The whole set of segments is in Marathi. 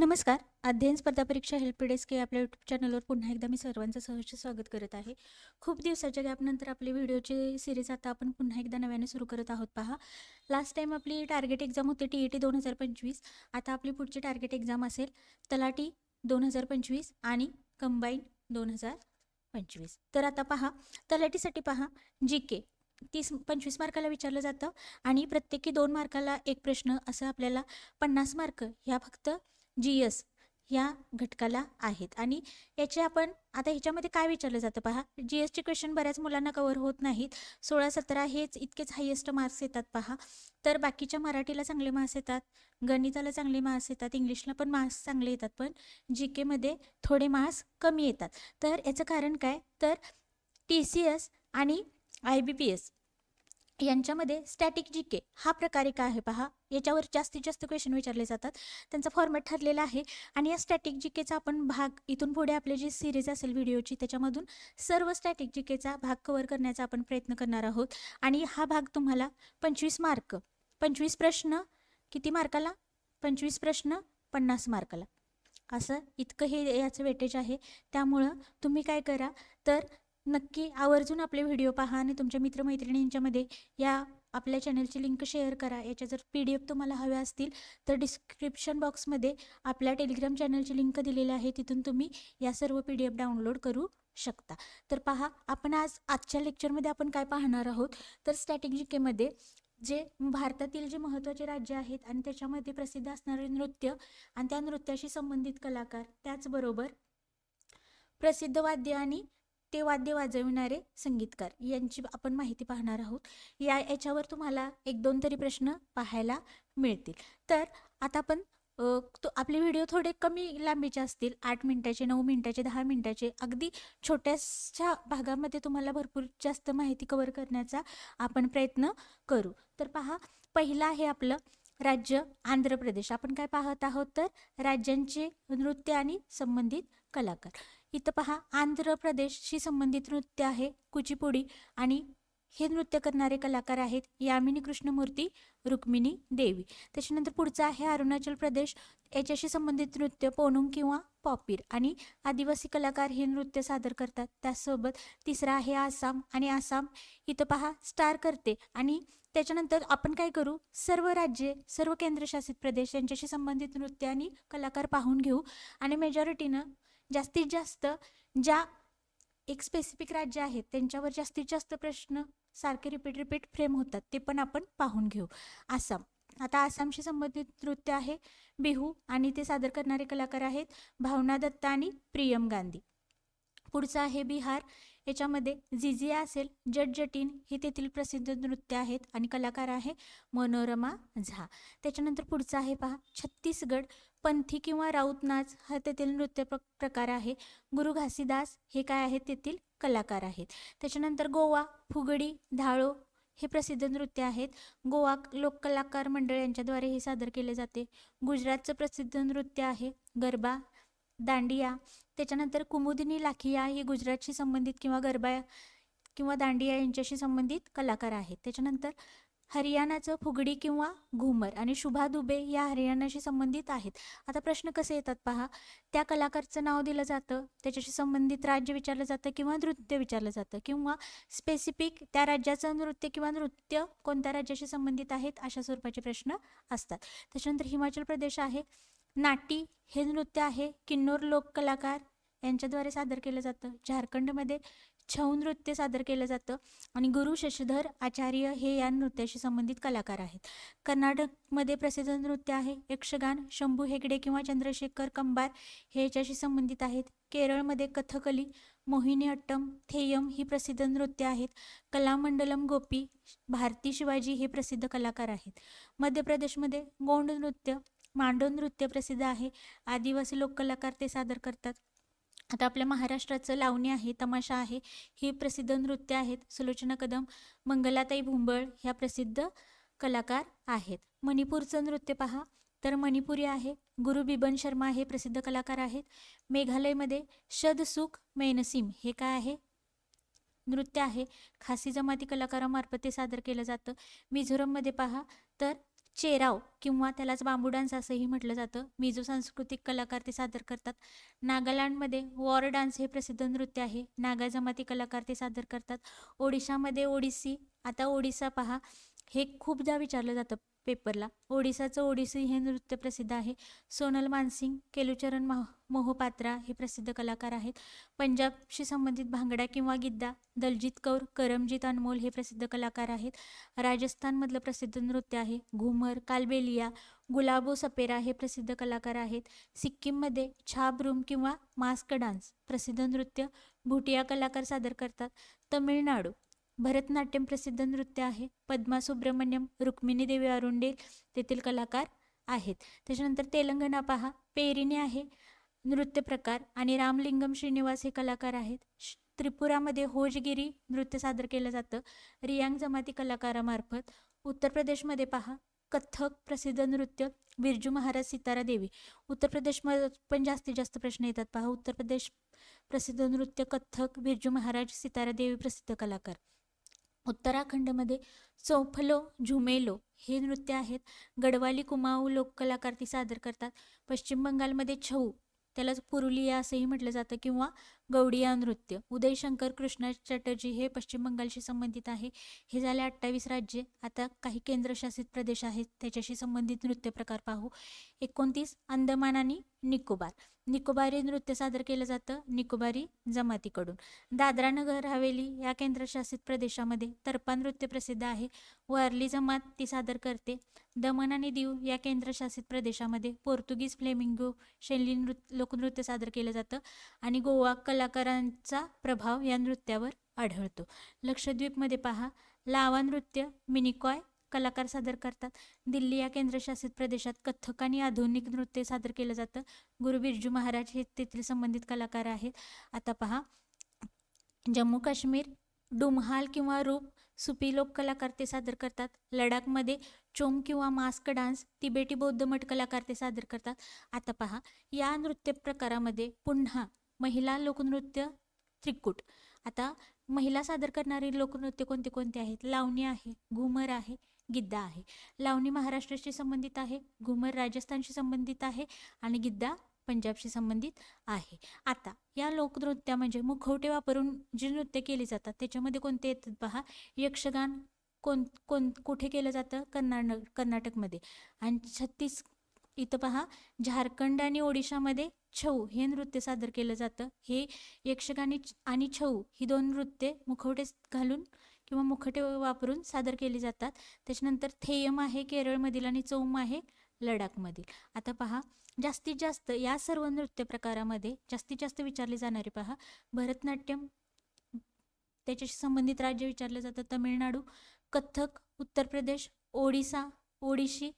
नमस्कार. अध्ययन स्पर्धा परीक्षा हेल्प डेस्क या आपल्या यूट्यूब चॅनलवर पुन्हा एकदा मी सर्वांचं सहर्ष स्वागत करत आहे. खूप दिवसाच्या गॅपनंतर आपली व्हिडिओची सिरीज आता आपण पुन्हा एकदा नव्याने सुरू करत आहोत पहा. लास्ट टाईम आपली टार्गेट एक्झाम होती टी ई टी दोन हजार पंचवीस. आता आपली पुढची टार्गेट एक्झाम असेल तलाटी दोन हजार पंचवीस आणि कंबाईन दोन हजार पंचवीस. तर आता पहा तलाटीसाठी पहा जी के तीस पंचवीस मार्काला विचारलं जातं आणि प्रत्येकी दोन मार्काला एक प्रश्न असं आपल्याला पन्नास मार्क ह्या फक्त जी एस या घटकाला आहेत. आणि याचे आपण आता ह्याच्यामध्ये काय विचारलं जातं पहा? जी एसचे क्वेश्चन बऱ्याच मुलांना कवर होत नाहीत. सोळा सतरा हेच इतकेच हायेस्ट मार्क्स येतात पहा. तर बाकीच्या मराठीला चांगले मार्क्स येतात. गणिताला चांगले मार्क्स येतात. इंग्लिशला पण मार्क्स चांगले येतात. पण जी केमध्ये थोडे मार्क्स कमी येतात. तर याचं कारण काय? तर टी सी एस आणि आय बी पी एस यांच्यामध्ये स्टॅटिक जी के हा प्रकार एक आहे पहा. याच्यावर जास्तीत जास्त क्वेश्चन विचारले जातात. त्यांचा फॉर्मॅट ठरलेला आहे. आणि या स्टॅटिक जी केचा आपण भाग इथून पुढे आपली जी सिरीज असेल व्हिडिओची त्याच्यामधून सर्व स्टॅटिक जी केचा भाग कवर करण्याचा आपण प्रयत्न करणार आहोत. आणि हा भाग तुम्हाला पंचवीस मार्क पंचवीस प्रश्न किती मार्काला पंचवीस प्रश्न पन्नास मार्काला असं इतकं हे याचं वेटेज आहे. त्यामुळं तुम्ही काय करा तर नक्की आवर्जून आपले व्हिडिओ पहा आणि तुमच्या मित्रमैत्रिणींच्यामध्ये या आपल्या चॅनलची लिंक शेअर करा. याच्या जर पी डी एफ तुम्हाला हव्या असतील तर डिस्क्रिप्शन बॉक्समध्ये आपल्या टेलिग्राम चॅनलची लिंक दिलेली आहे. तिथून तुम्ही या सर्व पी डी एफ डाउनलोड करू शकता. तर पहा आपण आज आजच्या लेक्चरमध्ये आपण काय पाहणार आहोत? तर स्टॅटिक जी केमध्ये जे भारतातील जे महत्त्वाचे राज्य आहेत आणि त्याच्यामध्ये प्रसिद्ध असणारे नृत्य आणि त्या नृत्याशी संबंधित कलाकार त्याचबरोबर प्रसिद्ध वाद्य आणि ते वाद्य वाजविणारे संगीतकार यांची आपण माहिती पाहणार आहोत. या याच्यावर तुम्हाला एक दोन तरी प्रश्न पाहायला मिळतील. तर आता आपण तो आपले व्हिडिओ थोडे कमी लांबीचे असतील आठ मिनटाचे नऊ मिनटाचे दहा मिनटाचे अगदी छोट्याशा भागामध्ये तुम्हाला भरपूर जास्त माहिती कवर करण्याचा आपण प्रयत्न करू. तर पहा पहिलं आहे आपलं राज्य आंध्र प्रदेश. आपण काय पाहत आहोत तर राज्यांचे नृत्य आणि संबंधित कलाकार. इथं पहा आंध्र प्रदेशशी संबंधित नृत्य आहे कुचिपुडी. आणि हे नृत्य करणारे कलाकार आहेत यामिनी कृष्णमूर्ती रुक्मिणी देवी. त्याच्यानंतर पुढचं आहे अरुणाचल प्रदेश. याच्याशी संबंधित नृत्य पोनुंग किंवा पॉपीर. आणि आदिवासी कलाकार हे नृत्य सादर करतात. त्यासोबत तिसरा आहे आसाम. आणि आसाम इथं पहा स्टार करते. आणि त्याच्यानंतर आपण काय करू? सर्व राज्ये सर्व केंद्रशासित प्रदेश यांच्याशी संबंधित नृत्य आणि कलाकार पाहून घेऊ. आणि मेजॉरिटीनं जास्तीत जास्त ज्या एक स्पेसिफिक राज्य आहेत त्यांच्यावर जास्तीत जास्त प्रश्न सारखे रिपीट रिपीट फ्रेम होतात ते पण आपण पाहून घेऊ. आसाम. आता आसामशी संबंधित नृत्य आहे बिहू आणि ते सादर करणारे कलाकार आहेत भावना दत्ता आणि प्रियम गांधी. पुढचं आहे बिहार. याच्यामध्ये झिझिया असेल जट जटीन हे तेथील प्रसिद्ध नृत्य आहेत आणि कलाकार आहे मनोरमा झा. त्याच्यानंतर पुढचं आहे पहा छत्तीसगड. पंथी किंवा राऊत नाच हा तेथील नृत्य प्र प्रकार आहे. गुरु घासीदास हे काय आहेत? तेथील कलाकार आहेत. त्याच्यानंतर गोवा फुगडी धाळो हे प्रसिद्ध नृत्य आहेत. गोवा लोककलाकार मंडळ यांच्याद्वारे हे सादर केले जाते. गुजरातचं प्रसिद्ध नृत्य आहे गरबा दांडिया. त्याच्यानंतर कुमुदिनी लाखिया ही गुजरातशी संबंधित किंवा गरबा किंवा दांडिया यांच्याशी संबंधित कलाकार आहेत. त्याच्यानंतर हरियाणाचं फुगडी किंवा घुमर आणि शुभा दुबे या हरियाणाशी संबंधित आहेत. आता प्रश्न कसे येतात पहा. त्या कलाकारचं नाव दिलं जातं त्याच्याशी संबंधित राज्य विचारलं जातं किंवा नृत्य विचारलं जातं किंवा स्पेसिफिक त्या राज्याचं नृत्य किंवा नृत्य कोणत्या राज्याशी संबंधित आहेत अशा स्वरूपाचे प्रश्न असतात. त्याच्यानंतर हिमाचल प्रदेश आहे. नाटी हे नृत्य आहे. किन्नौर लोक कलाकार यांच्याद्वारे सादर केलं जातं. झारखंडमध्ये छऊ नृत्य सादर केलं जातं आणि गुरु शशधर आचार्य हे या नृत्याशी संबंधित कलाकार आहेत. कर्नाटकमध्ये प्रसिद्ध नृत्य आहे यक्षगान शंभू हेगडे किंवा चंद्रशेखर कंबार हे याच्याशी संबंधित आहेत. केरळमध्ये कथकली मोहिनी अट्टम थेयम ही प्रसिद्ध नृत्य आहेत. कलामंडलम गोपी भारती शिवाजी हे प्रसिद्ध कलाकार आहेत. मध्य प्रदेशमध्ये गोंड नृत्य मांडो नृत्य प्रसिद्ध आहे. आदिवासी लोककलाकार ते सादर करतात. आता आपल्या महाराष्ट्राचं लावणी आहे तमाशा आहे ही प्रसिद्ध नृत्य आहेत. सुलोचना कदम मंगलाताई भुंबळ ह्या प्रसिद्ध कलाकार आहेत. मणिपूरचं नृत्य पहा. तर मणिपुरी आहे गुरु बिबन शर्मा हे प्रसिद्ध कलाकार आहेत. मेघालयमध्ये शदसुख मेनसिम हे काय आहे? नृत्य आहे. खासी जमाती कलाकारामार्फत ते सादर केलं जातं. मिझोरममध्ये पहा. तर चेराव किंवा त्यालाच बांबू डान्स असंही म्हटलं जातं. मिझो सांस्कृतिक कलाकार ते सादर करतात. नागालँडमध्ये वॉर डान्स हे प्रसिद्ध नृत्य आहे. नागा जमाती कलाकार ते सादर करतात. ओडिशामध्ये ओडिसी आता ओडिसा पहा हे खूपदा विचारलं जातं. पेपरला. ओडिसाचं ओडिसी हे नृत्य प्रसिद्ध आहे. सोनल मानसिंग केलुचरण मह मोहोपात्रा हे प्रसिद्ध कलाकार आहेत. पंजाबशी संबंधित भांगडा किंवा गिद्दा दलजीत कौर करमजीत अनमोल हे प्रसिद्ध कलाकार आहेत. राजस्थानमधलं प्रसिद्ध नृत्य आहे. घुमर कालबेलिया गुलाबो सपेरा हे प्रसिद्ध कलाकार आहेत. सिक्कीममध्ये छाबरूम किंवा मास्क डान्स प्रसिद्ध नृत्य भुटिया कलाकार सादर करतात. तमिळनाडू भरतनाट्यम प्रसिद्ध नृत्य आहे. पद्मा सुब्रमण्यम रुक्मिणी देवी अरुंडेल तेथील कलाकार आहेत. त्याच्यानंतर तेलंगणा पहा. पेरिणी आहे नृत्य प्रकार आणि रामलिंगम श्रीनिवास हे कलाकार आहेत. त्रिपुरामध्ये होजगिरी नृत्य सादर केलं जातं. रियांग जमाती कलाकारामार्फत. उत्तर प्रदेशमध्ये पहा. कथ्थक प्रसिद्ध नृत्य बिरजू महाराज सितारा देवी. उत्तर प्रदेशमध्ये पण जास्तीत जास्त प्रश्न येतात. पहा. उत्तर प्रदेश प्रसिद्ध नृत्य कथ्थक बिरजू महाराज सितारा देवी प्रसिद्ध कलाकार. उत्तराखंडमध्ये चौफलो झुमेलो हे नृत्य आहेत. गडवाली कुमाऊ लोककलाकार ती सादर करतात. पश्चिम बंगालमध्ये छऊ त्यालाच पुरुलिया असंही म्हटलं जातं किंवा गौडिया नृत्य. उदयशंकर कृष्णा चटर्जी हे पश्चिम बंगालशी संबंधित आहे. हे झाले अठ्ठावीस राज्ये. आता काही केंद्रशासित प्रदेश आहेत. त्याच्याशी संबंधित नृत्य प्रकार पाहू. एकोणतीस अंदमान आणि निकोबार. निकोबारी नृत्य सादर केलं जातं निकोबारी जमातीकडून. दादरा नगर हवेली या केंद्रशासित प्रदेशामध्ये तरपा नृत्य प्रसिद्ध आहे. वारली जमात ती सादर करते. दमन आणि दीव या केंद्रशासित प्रदेशामध्ये पोर्तुगीज फ्लेमिंगो शैली नृत्य लोकनृत्य सादर केलं जातं. आणि गोवा कलाकारांचा प्रभाव या नृत्यावर आढळतो. लक्षद्वीपमध्ये पहा लावा नृत्य मिनिकॉय कलाकार सादर करतात. दिल्ली या केंद्रशासित प्रदेशात कथ्थक आणि आधुनिक नृत्य सादर केलं जातं. गुरु बिरजू महाराज हे तेथील संबंधित कलाकार आहेत. आता पहा जम्मू काश्मीर डुमहाल किंवा रूप सुपी लोक कलाकार ते सादर करतात. लडाखमध्ये चोम किंवा मास्क डान्स तिबेटी बौद्ध मठ कलाकार ते सादर करतात. आता पहा या नृत्य प्रकारामध्ये पुन्हा महिला लोकनृत्य त्रिकूट. आता महिला सादर करणारी लोकनृत्य कोणते कोणते आहेत? लावणी आहे घुमर आहे गिद्दा आहे. लावणी महाराष्ट्राशी संबंधित आहे घुमर राजस्थानशी संबंधित आहे आणि गिद्दा पंजाबशी संबंधित आहे. आता या लोकनृत्या म्हणजे मुखवटे वापरून जी नृत्य केली जातात त्याच्यामध्ये कोणते येतात पहा? यक्षगान कोण कोण कुठे केलं जातं? कर्नाटक कर्नाटकमध्ये. आणि छत्तीस इथं पहा झारखंड आणि ओडिशामध्ये छऊ हे नृत्य सादर केलं जातं. हे यक्षगानी आणि छऊ ही दोन नृत्ये मुखवटे घालून किंवा मुखटे वापरून सादर केली जातात. त्याच्यानंतर थेयम आहे केरळमधील आणि चौम आहे लडाखमधील. आता पहा जास्तीत जास्त या सर्व नृत्य प्रकारामध्ये जास्तीत जास्त विचारले जाणारे पहा. भरतनाट्यम त्याच्याशी संबंधित राज्य विचारलं जातं. तमिळनाडू कथ्थक उत्तर प्रदेश ओडिसा ओडिशी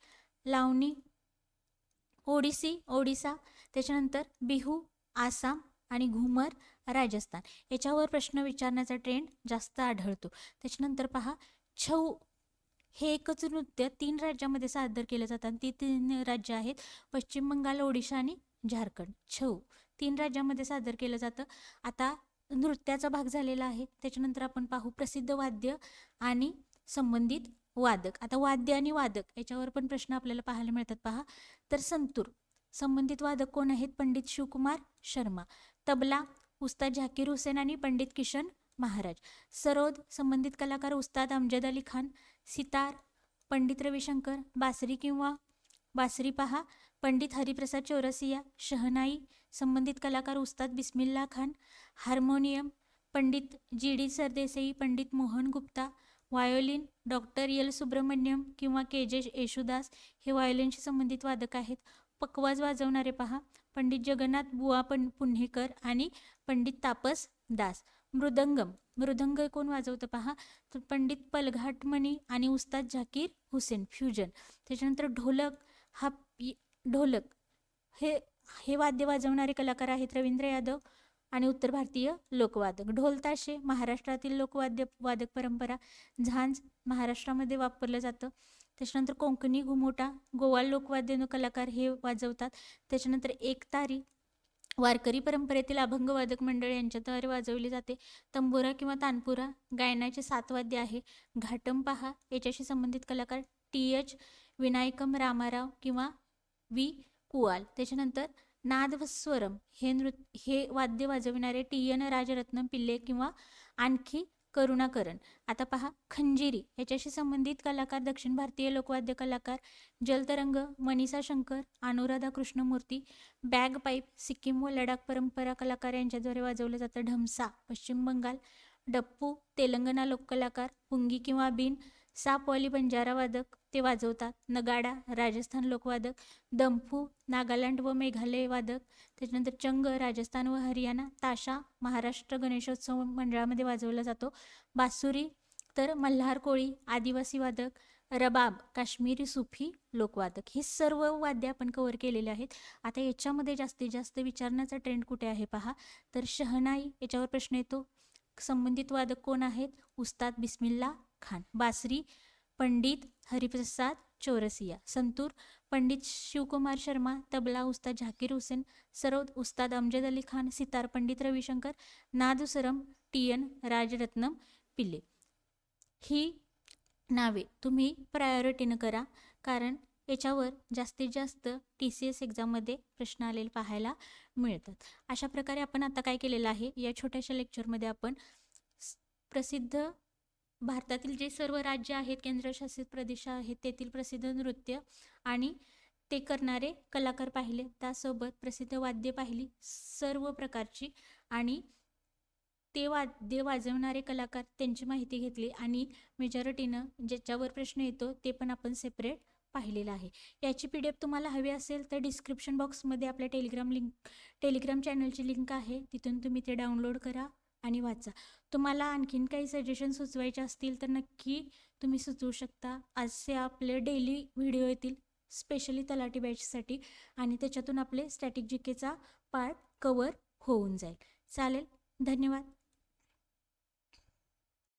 लावणी ओडिसी ओडिसा त्याच्यानंतर बिहू आसाम आणि घुमर राजस्थान. याच्यावर प्रश्न विचारण्याचा ट्रेंड जास्त आढळतो. त्याच्यानंतर पहा छऊ हे एकच नृत्य तीन राज्यामध्ये सादर केलं जातं आणि ती तीन राज्य आहेत पश्चिम बंगाल ओडिशा आणि झारखंड. छऊ तीन राज्यामध्ये सादर केलं जातं. आता नृत्याचा भाग झालेला आहे. त्याच्यानंतर आपण पाहू प्रसिद्ध वाद्य आणि संबंधित वादक. आता वाद्य आणि वादक याच्यावर पण प्रश्न आपल्याला पाहायला मिळतात पहा. तर संतूर. संबंधित वादक कोण आहेत? पंडित शिवकुमार शर्मा. तबला उस्ताद झाकीर हुसेन आणि पंडित किशन महाराज. सरोद संबंधित कलाकार उस्ताद अमजद अली खान. सितार पंडित रविशंकर. बासरी किंवा बासरी पहा. पंडित हरिप्रसाद चौरसिया शहनाई संबंधित कलाकार Ustad Bismillah Khan. Harmonium Pandit G D Sardesai Pandit Mohan Gupta. Violin doctor L Subramaniam किंवा के. जे. येशुदास हे व्हायोलिनशी संबंधित वादक आहेत. पकवाज वाजवणारे पहा. पंडित जगन्नाथ बुवा पण पुन्हेकर आणि पंडित तापस दास. मृदंगम. मृदंग कोण वाजवतं पहा? तर पंडित पलघाटमणी आणि उस्ताद झाकीर हुसेन फ्युजन. त्याच्यानंतर ढोलक हा ढोलक. हे हे वाद्य वाजवणारे कलाकार आहेत रवींद्र यादव आणि उत्तर भारतीय लोकवादक. ढोल ताशे महाराष्ट्रातील लोकवाद्य वादक परंपरा झांज महाराष्ट्रामध्ये वापरलं जातं. त्याच्यानंतर कोंकणी घुमोटा गोवा लोकवाद्य कलाकार हे वाजवतात. त्याच्यानंतर एकतारी वारकरी परंपरेतील अभंगवादक मंडळ यांच्याद्वारे वाजवली जाते. तंबोरा किंवा तानपुरा गायनाचे सात वाद्य आहे. घाटम पहा याच्याशी संबंधित कलाकार टी एच विनायकम रामाराव किंवा वी कुवाल. त्याच्यानंतर नाद हे नृत हे वाद्य वाजविणारे टी एन राजरत्न पिल्ले किंवा आणखी करुणाकरण. आता पहा खंजिरी याच्याशी संबंधित कलाकार दक्षिण भारतीय लोकवाद्य कलाकार जलतरंग मनीषा शंकर अनुराधा कृष्णमूर्ती बॅग पाईप सिक्कीम व लडाख परंपरा कलाकार यांच्याद्वारे वाजवलं जातं ढमसा पश्चिम बंगाल डप्पू तेलंगणा लोककलाकार पुंगी किंवा बीन सापवाली बंजारा वादक ते वाजवतात. नगाडा राजस्थान लोकवादक दंफू नागालँड व मेघालय वादक. त्याच्यानंतर चंग राजस्थान व हरियाणा ताशा महाराष्ट्र गणेशोत्सव मंडळामध्ये वाजवला जातो. बासुरी तर मल्हार कोळी आदिवासी वादक रबाब काश्मीरी सुफी लोकवादक. हे सर्व वाद्य आपण कवर केलेले आहेत. आता याच्यामध्ये जास्तीत जास्त विचारण्याचा ट्रेंड कुठे आहे पहा. तर शहनाई याच्यावर प्रश्न येतो. संबंधित वादक कोण आहेत? उस्ताद बिस्मिल्ला खान. बासरी पंडित हरिप्रसाद चौरसिया संतूर पंडित शिवकुमार शर्मा तबला उस्ताद झाकीर हुसेन सरोद उस्ताद अमजद अली खान सितार पंडित रविशंकर नादुसरम टी एन राजरत्नम पिल्ले. ही नावे तुम्ही प्रायोरिटीनं करा कारण याच्यावर जास्तीत जास्त टी सी एस एक्झाममध्ये प्रश्न आलेले पाहायला मिळतात. अशा प्रकारे आपण आता काय केलेलं आहे? या छोट्याशा लेक्चरमध्ये आपण प्रसिद्ध भारतातील जे सर्व राज्य आहेत केंद्रशासित प्रदेश आहेत तेथील प्रसिद्ध नृत्य आणि ते करणारे कलाकार पाहिले. त्यासोबत प्रसिद्ध वाद्य पाहिली. सर्व प्रकारची आणि ते वाद्य वाजवणारे कलाकार त्यांची माहिती घेतली आणि मेजॉरिटीनं ज्याच्यावर प्रश्न येतो ते पण आपण सेपरेट पाहिलेलं आहे. याची पी डी एफ तुम्हाला हवी असेल तर डिस्क्रिप्शन बॉक्समध्ये आपल्या टेलिग्राम लिंक टेलिग्राम चॅनलची लिंक आहे. तिथून तुम्ही ते डाउनलोड करा. आणि वाचा. तुम्हाला आणखीन काही सजेशन सुचवायचे असतील तर नक्की तुम्ही सुचवू शकता. असे आपले डेली व्हिडिओ येतील स्पेशली तलाठी बॅचसाठी आणि त्याच्यातून आपले स्टॅटिक जी केचा पार्ट कवर होऊन जाईल. चालेल धन्यवाद.